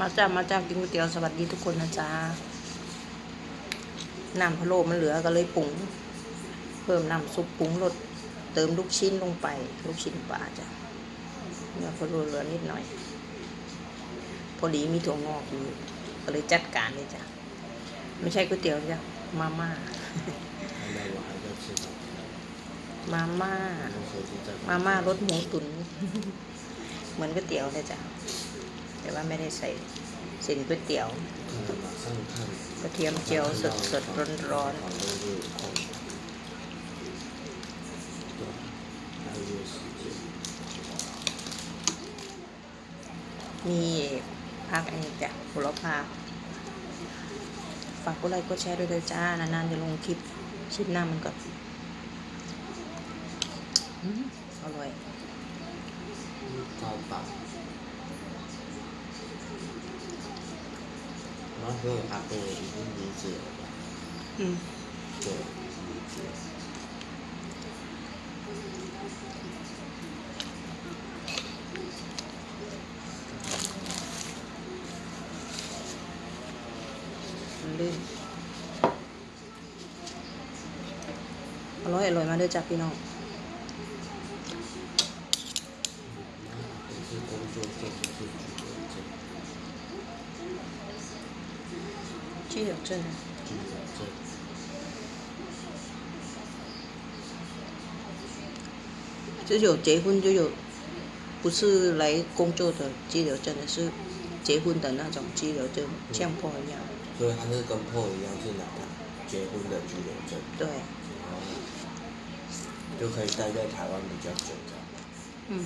มาจ้ามาจ้ากินก๋วยเตี๋ยวสวัสดีทุกคนนะจ้าน้ำพะโล้มันเหลือก็เลยปรุง เพิ่มน้ำซุปปรุงรสเติมลูกชิ้นลงไป ลูกชิ้นปลาจ้าเนื้อพะโล้เหลือนิดหน่อย พอดีมีถั่วงอกอยู่ก็เลยจัดการเลยจ้าไม่ใช่ก๋วยเตี๋ยวจ้ามาม่ามาม่ามาม่ารสหมูตุ๋นเหมือนก๋วยเตี๋ยวเลยจ้า แต่ว่าไม่ได้ใส่สินก๋วยเตี๋ยวกระเทียมเจียวสดสดร้อนร้อนมีผักอะไรแกจ้ะหัวเราฝากกดไลก็แชร์ด้วยเด้จ้านานๆจะลงคลิปชิมหน้ามันก่อนอร่อยกรอบปาก not go after eating dessert. Mm. Go. ลื่นอร่อยอร่อยมาด้วยจ้ะพี่น้อง 真的，就有结婚就有，不是来工作的居留，真的是结婚的那种居留，就像破一样。所以他是跟破一样进来，结婚的居留证。对，就可以待在台湾比较久的。嗯。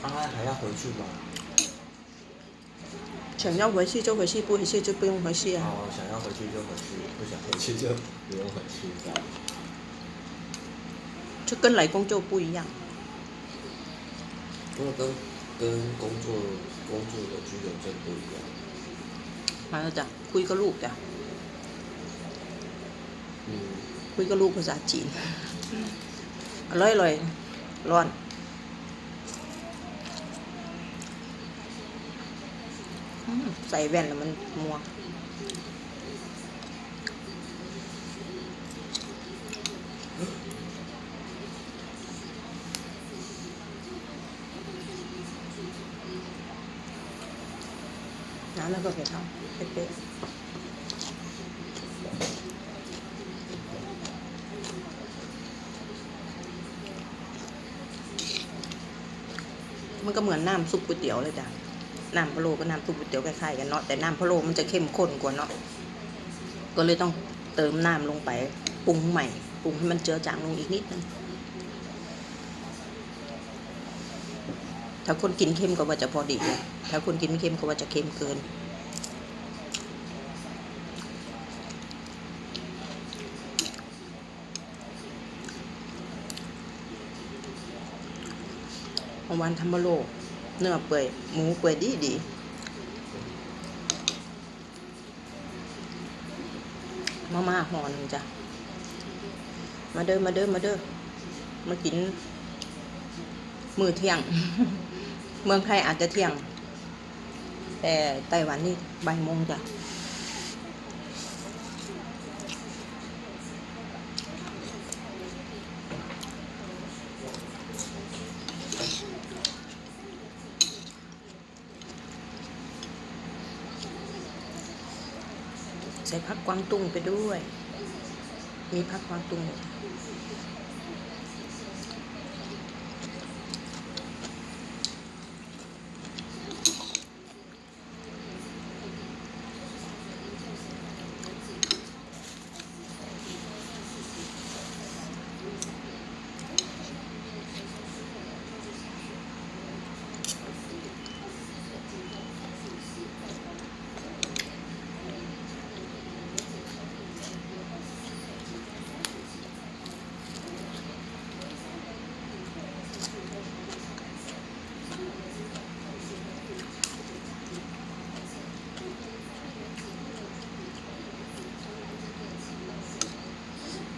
方案还要回去吗？想要回去就回去，不回去就不用回去啊。哦，想要回去就回去，不想回去就不用回去这样。就跟来工作不一样。因为跟跟工作工作的居留证不一样。 มาแล้วจ้ะคุยกับลูกจ้ะ 嗯， คุยกับลูกภาษาจีนอร่อยอร่อยร้อน ใส่แว่นแล้วมันมัวน้ำแล้วก็เผ็ดเท่าเป๊ะมันก็เหมือนน้ำซุปก๋วยเตี๋ยวเลยจ้ะ น้ำพะโล้กับน้ำซุปก๋วยเตี๋ยวคล้ายๆกันเนาะแต่น้ำพะโล้มันจะเข้มข้นกว่าเนาะก็เลยต้องเติมน้ำลงไปปรุงใหม่ปรุงให้มันเจือจางลงอีกนิดนึงถ้าคนกินเค็มก็ว่าจะพอดีถ้าคนกินไม่เค็มก็ว่าจะเค็มเกินเมื่อวันทำบะโล เนื้อเปื่อยหมูเปื่อยดีดีมาม่าห่อหนึ่งจ้ะ มาเด้อมาเด้อมาเด้อมากิน มือเที่ยง เมืองไทยอาจจะเที่ยง แต่ไต้หวันนี่บ่ายโมงจ้ะ ใส่ผักกวางตุ้งไปด้วย มีผักกวางตุ้ง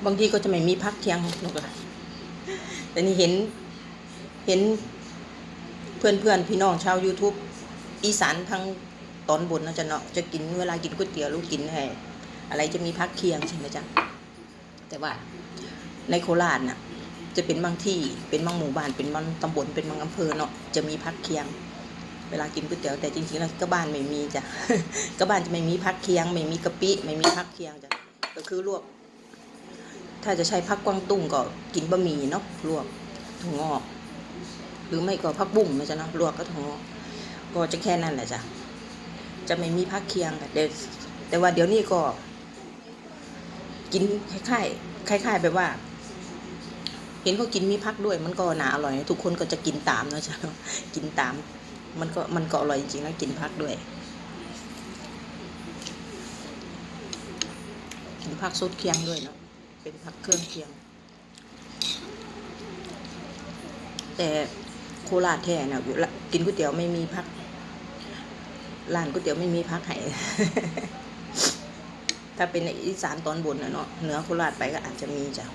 บางทีก็จะไม่มีพักเที่ยงหรอกแต่นี่เห็นเห็นเพื่อนเพื่อนพี่น้องชาว YouTube อีสานทางตอนบนนะจ๊ะเนาะจะกินเวลากินก๋วยเตี๋ยวลูกกินไอ้อะไรจะมีพักเคียงใช่ไหมจ๊ะแต่ว่าในโคราชน่ะ จะเป็นบางที่เป็นบางหมู่บ้านเป็นบางตำบลเป็นบางอำเภอเนาะจะมีพักเคียง เวลากินก๋วยเตี๋ยวแต่จริงๆแล้วก็บ้านไม่มีจ้ะก็บ้านจะไม่มีพักเคียง ไม่มีกะปิไม่มีพักเคียงจ้ะก็คือลวก ถ้าจะใช้พักกวางตุ้งก็กินบะหมี่เนาะลวกถั่วงอก หรือไม่ก็พักบุ้งนะจ๊ะเนาะลวกก็ถั่วงอกก็จะแค่นั้นแหละจ้ะจะไม่มีพักเคียงค่ะแต่แต่ว่าเดี๋ยวนี้ก็ กินคล้ายๆคล้ายๆแบบว่า เห็นเขากินมีพักด้วย มันก็น่าอร่อย ทุกคนก็จะกินตามเนะจ๊ะกินตาม มันก็มันก็อร่อยจริงๆแล้วกินพักด้วยกินผักสดเคียงด้วยเนาะ เป็นผักเครื่องเคียง แต่โคราชแท้นะอยู่ละกินก๋วยเตี๋ยวไม่มีพักร้านก๋วยเตี๋ยวไม่มีพักให้ถ้าเป็นในอีสานตอนบนนะเนาะเหนือโคราชไปก็อาจจะมีจ้ะ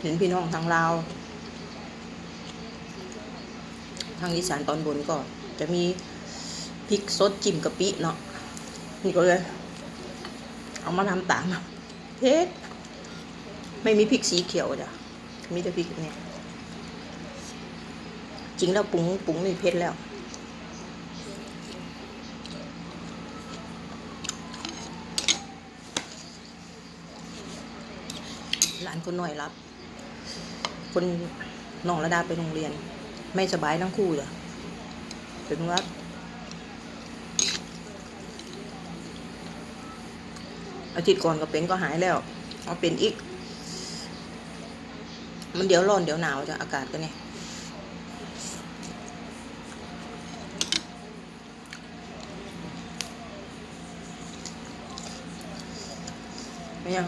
เห็นพี่น้องทางลาว ทางอีสานตอนบนก็จะมีพริกสดจิ้มกะปิเนาะนี่ก็เลย เอามาทำตามเผ็ดไม่มีพริกสีเขียวจ้ะมีแต่พริกเนี่ยจริงแล้วปรุงปรุงนี่เผ็ดแล้วหลานคนหน่อยรับ คนน้องระดาไปโรงเรียน ไม่สบายทั้งคู่จ้ะเป็นวัดอาทิตย์ก่อนก็เป็นก็หายแล้วเอาเป็นอีก มันเดี๋ยวร้อนเดี๋ยวหนาวจ้ะอากาศก็เนี่ยไม่ยัง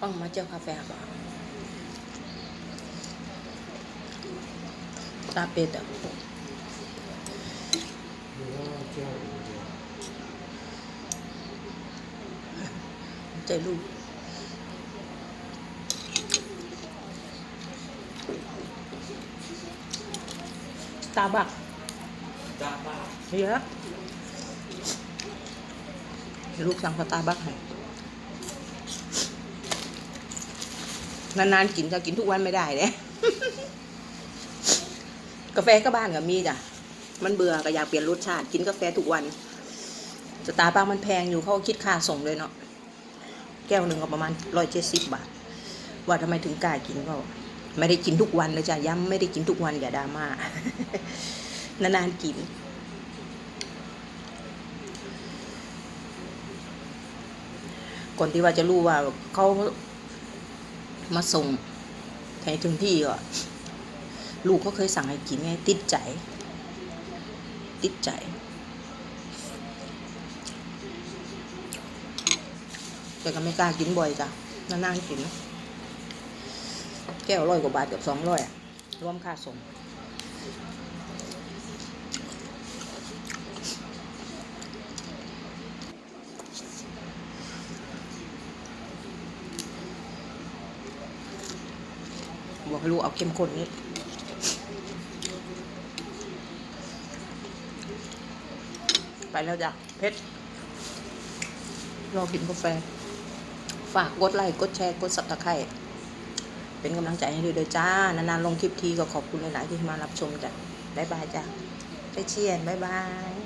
ต้องมาเจอกาแฟป่ะ ตาเป็ดอะใจลูกตาบักตาบ้าเยอะลูกสั่งสตาร์บัคให้นานๆกินจะกินทุกวันไม่ได้เลย กาแฟก็บ้านกับมีจ้ะ มันเบื่อก็อยากเปลี่ยนรสชาติ กินกาแฟทุกวัน สตาร์บัคมันแพงอยู่เขาคิดค่าส่งเลยเนาะ แก้วหนึ่งก็ประมาณร้อยเจ็ดสิบบาท ว่าทำไมถึงกล้ากินก็ ไม่ได้กินทุกวันเลยจ้ะ ย้ำไม่ได้กินทุกวันอย่าดราม่า นานๆกินก่อนที่ว่าจะรู้ว่าเขามาส่งให้ถึงที่ก็ ลูกก็เคยสั่งให้กินไงติดใจ ติดใจ แต่ก็ไม่กล้ากินบ่อยจ้ะนานๆกิน แก้วร้อยกว่าบาทเกือบสองร้อยรวมค่าส่งบอกให้ลูกเอาเข้มข้นนิด ไปแล้วจ้ะเพชรรอกินกาแฟ ฝากกดไลค์กดแชร์กดสับตะไคร้เป็นกำลังใจให้ด้วยจ้านานๆลงคลิปทีก็ขอบคุณหลาย ๆ ที่มารับชมจ้ะบ๊ายบายจ้ะไปเชียนบ๊ายบาย